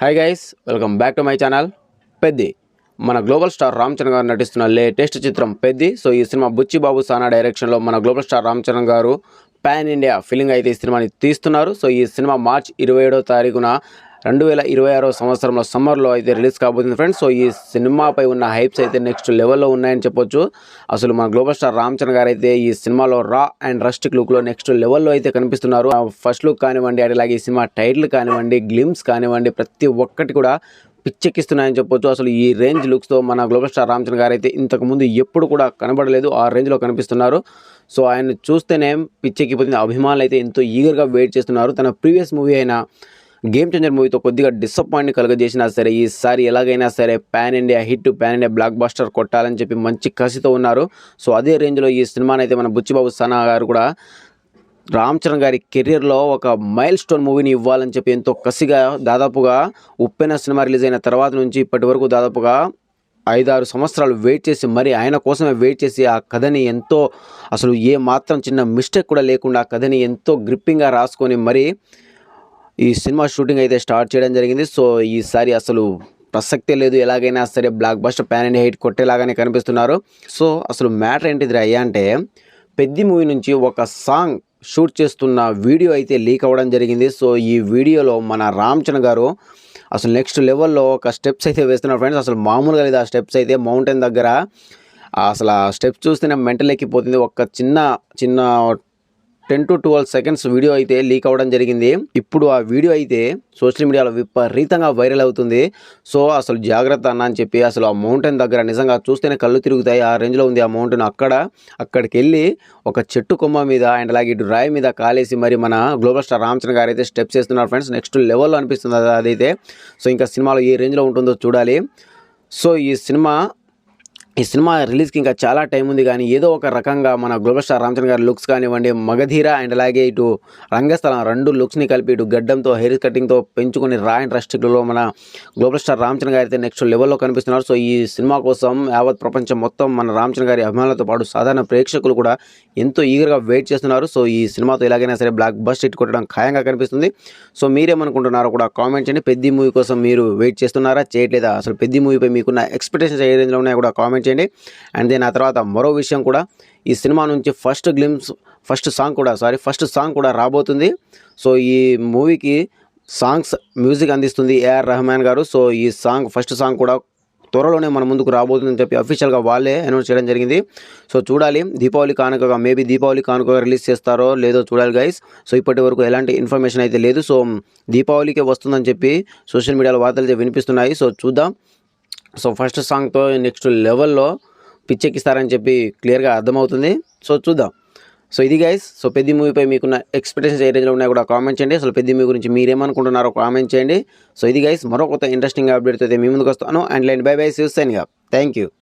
Hi guys welcome back to my channel Peddi మన global star Ram Charan గారు నటిస్తున్న latest చిత్రం పెద్ది సో ఈ సినిమా బుచ్చిబాబు సానా డైరెక్షన్లో మన గ్లోబల్ స్టార్ రామ్ చరణ్ గారు పాన్ ఇండియా ఫిలింగ్ అయితే ఈ సినిమాని తీస్తున్నారు. సో ఈ సినిమా మార్చ్ ఇరవై ఏడో తారీఖున రెండు వేల ఇరవై ఆరో సంవత్సరంలో సమ్మర్లో అయితే రిలీజ్ కాబోతుంది ఫ్రెండ్స్. సో ఈ సినిమాపై ఉన్న హైప్స్ అయితే నెక్స్ట్ లెవెల్లో ఉన్నాయని చెప్పొచ్చు. అసలు మన గ్లోబల్ స్టార్ రామ్ చరణ్ గారు అయితే ఈ సినిమాలో రా అండ్ రస్టిక్ లుక్లో నెక్స్ట్ లెవెల్లో అయితే కనిపిస్తున్నారు. ఫస్ట్ లుక్ కానివ్వండి అట్లాగే ఈ సినిమా టైటిల్ కానివ్వండి గ్లిమ్స్ కానివ్వండి ప్రతి ఒక్కటి కూడా పిచ్చెక్కిస్తున్నాయని చెప్పొచ్చు. అసలు ఈ రేంజ్ లుక్స్తో మన గ్లోబల్ స్టార్ రామ్ చరణ్ గారు అయితే ఇంతకుముందు ఎప్పుడు కూడా కనబడలేదు. ఆ రేంజ్లో కనిపిస్తున్నారు. సో ఆయన చూస్తేనే పిచ్చెక్కిపోతుంది. అభిమానులు అయితే ఎంతో ఈగర్గా వెయిట్ చేస్తున్నారు. తన ప్రీవియస్ మూవీ అయిన గేమ్ చేంజర్ మూవీతో కొద్దిగా డిసప్పాయింట్ కలగజేసినా సరే ఈసారి ఎలాగైనా సరే pan India hit pan India blockbuster కొట్టాలని చెప్పి మంచి కసితో ఉన్నారు. సో అదే రేంజ్లో ఈ సినిమాని అయితే మన బుచ్చిబాబు సనా గారు కూడా రామ్ చరణ్ గారి కెరీర్లో ఒక మైల్ స్టోన్ మూవీని ఇవ్వాలని చెప్పి ఎంతో కసిగా దాదాపుగా ఉప్పెన సినిమా రిలీజ్ అయిన తర్వాత నుంచి ఇప్పటి వరకు దాదాపుగా ఐదారు సంవత్సరాలు వెయిట్ చేసి మరి ఆయన కోసమే వెయిట్ చేసి ఆ కథని ఎంతో అసలు ఏ మాత్రం చిన్న మిస్టేక్ కూడా లేకుండా ఆ కథని ఎంతో గ్రిప్పింగ్గా రాసుకొని మరి ఈ సినిమా షూటింగ్ అయితే స్టార్ట్ చేయడం జరిగింది. సో ఈసారి అసలు ప్రసక్తే లేదు. ఎలాగైనా సరే blockbuster pan and hit కొట్టేలాగానే కనిపిస్తున్నారు. సో అసలు మ్యాటర్ ఏంటిది అయ్యా అంటే పెద్ది మూవీ నుంచి ఒక సాంగ్ షూట్ చేస్తున్న వీడియో అయితే లీక్ అవ్వడం జరిగింది. సో ఈ వీడియోలో మన రామ్ చరణ్ గారు అసలు నెక్స్ట్ లెవెల్లో ఒక స్టెప్స్ అయితే వేస్తున్నారు ఫ్రెండ్స్. అసలు మామూలుగా లేదు ఆ స్టెప్స్ అయితే మౌంటైన్ దగ్గర. అసలు ఆ స్టెప్స్ చూస్తేనే మెంటల్ ఎక్కిపోతుంది. ఒక చిన్న చిన్న ten to twelve seconds video అయితే లీక్ అవ్వడం జరిగింది. ఇప్పుడు ఆ వీడియో అయితే సోషల్ మీడియాలో విపరీతంగా వైరల్ అవుతుంది. సో అసలు జాగ్రత్త అన్న అని చెప్పి అసలు ఆ మౌంటైన్ దగ్గర నిజంగా చూస్తేనే కళ్ళు తిరుగుతాయి. ఆ రేంజ్లో ఉంది ఆ మౌంటైన్ అక్కడ. అక్కడికి వెళ్ళి ఒక చెట్టు కొమ్మ మీద అండ్ అలాగే ఇటు రాయి మీద కాలేసి మరి మన గ్లోబల్ స్టార్ రామచంద్ర గారు అయితే స్టెప్స్ చేస్తున్నారు ఫ్రెండ్స్. నెక్స్ట్ లెవెల్లో అనిపిస్తుంది అది- అదైతే. సో ఇంకా సినిమాలో ఏ రేంజ్లో ఉంటుందో చూడాలి. సో ఈ సినిమా ఈ సినిమా రిలీజ్కి ఇంకా చాలా టైం ఉంది కానీ ఏదో ఒక రకంగా మన గ్లోబల్ స్టార్ రామచంద్ర గారి లుక్స్ కానివ్వండి మగధీర అండ్ అలాగే ఇటు రంగస్థలం రెండు లుక్స్ని కలిపి ఇటు గడ్డంతో హెయిర్ కటింగ్తో పెంచుకొని రాయన్ అండ్ మన గ్లోబల్ స్టార్ రామ్ గారి అయితే నెక్స్ట్ లెవెల్లో కనిపిస్తున్నారు. సో ఈ సినిమా కోసం యావత్ ప్రపంచం మొత్తం మన రామచంద్ర గారి అభిమానులతో పాటు సాధారణ ప్రేక్షకులు కూడా ఎంతో ఈగర్గా వెయిట్ చేస్తున్నారు. సో ఈ సినిమాతో ఎలాగైనా సరే బ్లాక్ బస్ట్ హిట్ కొట్టడం ఖాయంగా కనిపిస్తుంది. సో మీరేమనుకుంటున్నారో కూడా కామెంట్ చేయండి. పెద్ద మూవీ కోసం మీరు వెయిట్ చేస్తున్నారా చేయట్లేదా? అసలు పెద్ద మూవీపై మీకున్న ఎక్స్పెక్టేషన్స్ ఏ రేంజ్లో ఉన్నాయో కూడా కామెంట్ చేయండి. అండ్ దెన్ ఆ తర్వాత మరో విషయం కూడా ఈ సినిమా నుంచి ఫస్ట్ గ్లిమ్స్ ఫస్ట్ సాంగ్ కూడా సారీ ఫస్ట్ సాంగ్ కూడా రాబోతుంది. సో ఈ మూవీకి సాంగ్స్ మ్యూజిక్ అందిస్తుంది ఏఆర్ రెహమాన్ గారు. సో ఈ సాంగ్ ఫస్ట్ సాంగ్ కూడా త్వరలోనే మన ముందుకు రాబోతుందని చెప్పి అఫీషియల్గా వాళ్ళే అనౌన్స్ చేయడం జరిగింది. సో చూడాలి దీపావళి కానుకగా మేబీ దీపావళి కానుకగా రిలీజ్ చేస్తారో లేదో చూడాలి గైస్ సో ఇప్పటి వరకు ఎలాంటి ఇన్ఫర్మేషన్ అయితే లేదు. సో దీపావళికే వస్తుందని చెప్పి సోషల్ మీడియాలో వార్తలు అయితే వినిపిస్తున్నాయి. సో చూద్దాం. సో ఫస్ట్ సాంగ్తో నెక్స్ట్ లెవెల్లో పిచ్చెక్కిస్తారని చెప్పి క్లియర్గా అర్థమవుతుంది. సో చూద్దాం. సో ఇది గైస్ సో పెద్ద మూవీపై మీకున్న ఎక్స్పెక్టేషన్స్ ఏ రేంజ్లో ఉన్నాయో కూడా కామెంట్ చేయండి. అసలు పెద్ద మూవీ గురించి మీరేమనుకుంటున్నారో కామెంట్ చేయండి. సో ఇది గైస్ మరో కొత్త ఇంట్రెస్టింగ్ అప్డేట్ అయితే మీ ముందుకు వస్తాను. అండ్ లైన్ బై బై సైన్గా థ్యాంక్ యూ